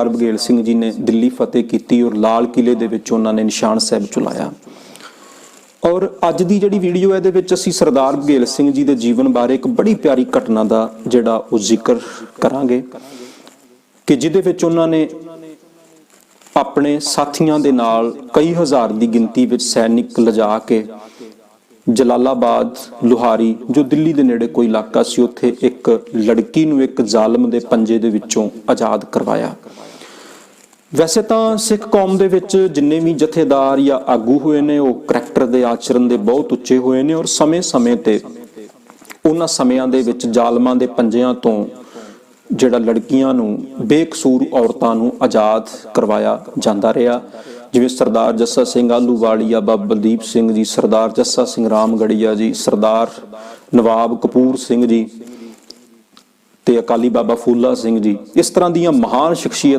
ਸਰਦਾਰ ਬਘੇਲ ਸਿੰਘ ਜੀ ਨੇ ਦਿੱਲੀ ਫਤਿਹ ਕੀਤੀ ਔਰ ਲਾਲ ਕਿਲੇ ਦੇ ਵਿੱਚ ਉਹਨਾਂ ਨੇ ਨਿਸ਼ਾਨ ਸਾਹਿਬ ਚੁਲਾਇਆ। ਔਰ ਅੱਜ ਦੀ ਜਿਹੜੀ ਵੀਡੀਓ ਹੈ ਇਹਦੇ ਵਿੱਚ ਅਸੀਂ ਸਰਦਾਰ ਬਘੇਲ ਸਿੰਘ ਜੀ ਦੇ ਜੀਵਨ ਬਾਰੇ ਇੱਕ ਬੜੀ ਪਿਆਰੀ ਘਟਨਾ ਦਾ ਜਿਹੜਾ ਉਹ ਜ਼ਿਕਰ ਕਰਾਂਗੇ ਕਿ ਜਿਹਦੇ ਵਿੱਚ ਉਹਨਾਂ ਨੇ ਆਪਣੇ ਸਾਥੀਆਂ ਦੇ ਨਾਲ ਕਈ ਹਜ਼ਾਰ ਦੀ ਗਿਣਤੀ ਵਿੱਚ ਸੈਨਿਕ ਲਿਜਾ ਕੇ ਜਲਾਲਾਬਾਦ, ਲੁਹਾਰੀ, ਜੋ ਦਿੱਲੀ ਦੇ ਨੇੜੇ ਕੋਈ ਇਲਾਕਾ ਸੀ, ਉੱਥੇ ਇੱਕ ਲੜਕੀ ਨੂੰ ਇੱਕ ਜ਼ਾਲਮ ਦੇ ਪੰਜੇ ਦੇ ਵਿੱਚੋਂ ਆਜ਼ਾਦ ਕਰਵਾਇਆ। ਵੈਸੇ ਤਾਂ ਸਿੱਖ ਕੌਮ ਦੇ ਵਿੱਚ ਜਿੰਨੇ ਵੀ ਜਥੇਦਾਰ ਜਾਂ ਆਗੂ ਹੋਏ ਨੇ, ਉਹ ਕਰੈਕਟਰ ਦੇ ਆਚਰਣ ਦੇ ਬਹੁਤ ਉੱਚੇ ਹੋਏ ਨੇ ਔਰ ਸਮੇਂ-ਸਮੇਂ ਤੇ ਉਹਨਾਂ ਸਮਿਆਂ ਦੇ ਵਿੱਚ ਜ਼ਾਲਮਾਂ ਦੇ ਪੰਜਿਆਂ ਤੋਂ ਜਿਹੜਾ ਲੜਕੀਆਂ ਨੂੰ, ਬੇਕਸੂਰ ਔਰਤਾਂ ਨੂੰ ਆਜ਼ਾਦ ਕਰਵਾਇਆ ਜਾਂਦਾ ਰਿਹਾ। ਜਿਵੇਂ ਸਰਦਾਰ ਜੱਸਾ ਸਿੰਘ ਆਲੂਵਾਲੀਆ ਬਾਬਾ ਬਲਦੀਪ ਸਿੰਘ ਜੀ, ਸਰਦਾਰ ਜੱਸਾ ਸਿੰਘ ਰਾਮਗੜੀਆ ਜੀ, ਸਰਦਾਰ ਨਵਾਬ ਕਪੂਰ ਸਿੰਘ ਜੀ ਤੇ ਅਕਾਲੀ ਬਾਬਾ ਫੂਲਾ ਸਿੰਘ ਜੀ। ਇਸ ਤਰ੍ਹਾਂ ਦੀਆਂ ਮਹਾਨ ਸ਼ਖਸੀਅਤ